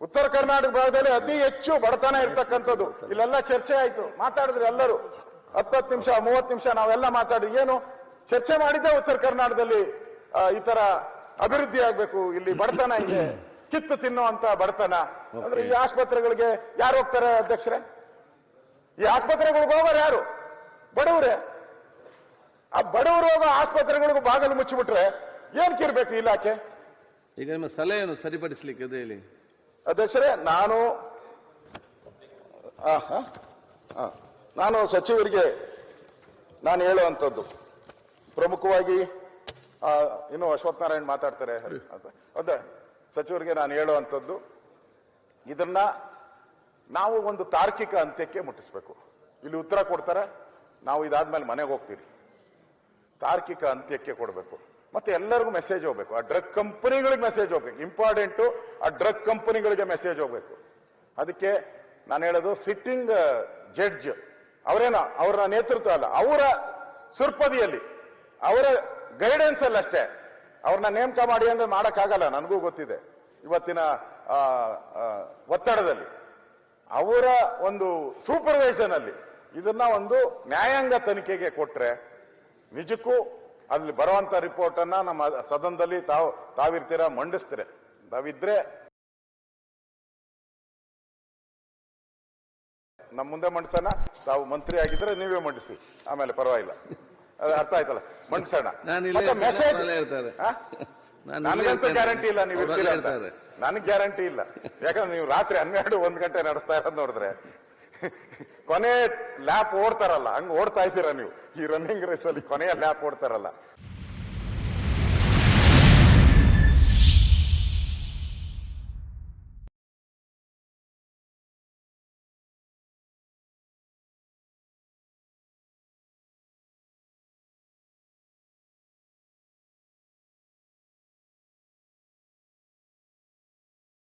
ಉತ್ತರ ಕರ್ನಾಟಕ ಭಾಗದಲ್ಲಿ ಅತಿ ಹೆಚ್ಚು ಬಡತನ ಇರ್ತಕ್ಕಂಥದ್ದು. ಇಲ್ಲೆಲ್ಲ ಚರ್ಚೆ ಆಯ್ತು. ಮಾತಾಡಿದ್ರು ಎಲ್ಲರೂ. ಹತ್ತತ್ತು ನಿಮಿಷ ಮೂವತ್ತು ನಿಮಿಷ ನಾವೆಲ್ಲ ಮಾತಾಡಿದ್ವಿ ಏನು ಚರ್ಚೆ ಮಾಡಿದ್ದೆ ಉತ್ತರ ಕರ್ನಾಟಕದಲ್ಲಿ ಈ ತರ ಅಭಿವೃದ್ಧಿ ಆಗ್ಬೇಕು. ಇಲ್ಲಿ ಬಡತನ ಇದೆ. ಕಿತ್ತು ತಿನ್ನುವಂತ ಬಡತನ. ಅಂದ್ರೆ ಈ ಆಸ್ಪತ್ರೆಗಳಿಗೆ ಯಾರು ಹೋಗ್ತಾರೆ ಅಧ್ಯಕ್ಷರೇ? ಈ ಆಸ್ಪತ್ರೆಗಳಿಗೆ ಹೋಗೋರು ಯಾರು? ಬಡವರೇ. ಆ ಬಡವರು ಹೋಗೋ ಆಸ್ಪತ್ರೆಗಳಿಗೂ ಬಾಗಲು ಮುಚ್ಚಿಬಿಟ್ರೆ ಏನ್ ಕಿರ್ಬೇಕು ಇಲಾಖೆ? ಈಗ ನಿಮ್ಮ ಸಲಹೆಯನ್ನು ಸರಿಪಡಿಸಲಿಕ್ಕೆ ಹೇಳಿ. ಅಧ್ಯಕ್ಷರೇ ನಾನು ನಾನು ಸಚಿವರಿಗೆ ನಾನು ಹೇಳುವಂಥದ್ದು. ಪ್ರಮುಖವಾಗಿ ಇನ್ನು ಅಶ್ವಥ್ ನಾರಾಯಣ್ ಮಾತಾಡ್ತಾರೆ ಅಂತ- ಅದೇ ಸಚಿವರಿಗೆ ನಾನು ಹೇಳುವಂಥದ್ದು ಇದನ್ನ ನಾವು ಒಂದು ತಾರ್ಕಿಕ ಅಂತ್ಯಕ್ಕೆ ಮುಟ್ಟಿಸ್ಬೇಕು. ಇಲ್ಲಿ ಉತ್ತರ ಕೊಡ್ತಾರೆ ನಾವು ಇದಾದ್ಮೇಲೆ ಮನೆಗೆ ಹೋಗ್ತೀರಿ. ತಾರ್ಕಿಕ ಅಂತ್ಯಕ್ಕೆ ಕೊಡಬೇಕು. ಮತ್ತೆ ಎಲ್ಲರಿಗೂ ಮೆಸೇಜ್ ಹೋಗ್ಬೇಕು. ಆ ಡ್ರಗ್ ಕಂಪನಿಗಳಿಗೆ ಮೆಸೇಜ್ ಹೋಗ್ಬೇಕು. ಇಂಪಾರ್ಟೆಂಟು ಆ ಡ್ರಗ್ ಕಂಪನಿಗಳಿಗೆ ಮೆಸೇಜ್ ಹೋಗ್ಬೇಕು. ಅದಕ್ಕೆ ನಾನು ಹೇಳೋದು ಸಿಟ್ಟಿಂಗ್ ಜಡ್ಜ್ ಅವರೇನ? ಅವರ ನೇತೃತ್ವ ಅಲ್ಲ, ಅವರ ಸುರ್ಪದಿಯಲ್ಲಿ, ಅವರ ಗೈಡೆನ್ಸ್ ಅಲ್ಲ ಅಷ್ಟೇ. ಅವ್ರನ್ನ ನೇಮಕ ಮಾಡಿ ಅಂದ್ರೆ ಮಾಡೋಕ್ಕಾಗಲ್ಲ, ನನಗೂ ಗೊತ್ತಿದೆ. ಇವತ್ತಿನ ಒತ್ತಡದಲ್ಲಿ. ಅವರ ಒಂದು ಸೂಪರ್ವೈಸನ್ ಅಲ್ಲಿ. ಇದನ್ನ ಒಂದು ನ್ಯಾಯಾಂಗ ತನಿಖೆಗೆ ಕೊಟ್ರೆ ನಿಜಕ್ಕೂ ಅಲ್ಲಿ ಬರುವಂತ ರಿಪೋರ್ಟ್ ಅನ್ನ ನಮ್ಮ ಸದನದಲ್ಲಿ ತಾವು ತಾವಿರ್ತೀರ ಮಂಡಿಸ್ತೀರ. ತಾವಿದ್ರೆ ನಮ್ಮ ಮುಂದೆ ಮಂಡಿಸೋಣ ತಾವು ಮಂತ್ರಿ ಆಗಿದ್ರೆ ನೀವೇ ಮಂಡಿಸಿ. ಆಮೇಲೆ ಪರವಾಗಿಲ್ಲ. ಅರ್ಥ ಆಯ್ತಲ್ಲ? ಮಂಡಿಸೋಣ. ಮೆಸೇಜ್ ನನಗಂತೂ ಗ್ಯಾರಂಟಿ ಇಲ್ಲ ನೀವು. ನನಗೆ ಗ್ಯಾರಂಟಿ ಇಲ್ಲ. ಯಾಕಂದ್ರೆ ನೀವು ರಾತ್ರಿ ಹನ್ನೆರಡು ಒಂದ್ ಗಂಟೆ ನಡೆಸ್ತಾ ಇರೋದ್ ನೋಡಿದ್ರೆ ಕೊನೆ ಲ್ಯಾಪ್ ಓಡ್ತಾರಲ್ಲ ಹಂಗ ಓಡ್ತಾ ಇದ್ದೀರಾ ನೀವು? ಈ ರನ್ನಿಂಗ್ ರೇಸ್ ಅಲ್ಲಿ ಕೊನೆಯ ಲ್ಯಾಪ್ ಓಡ್ತಾರಲ್ಲ.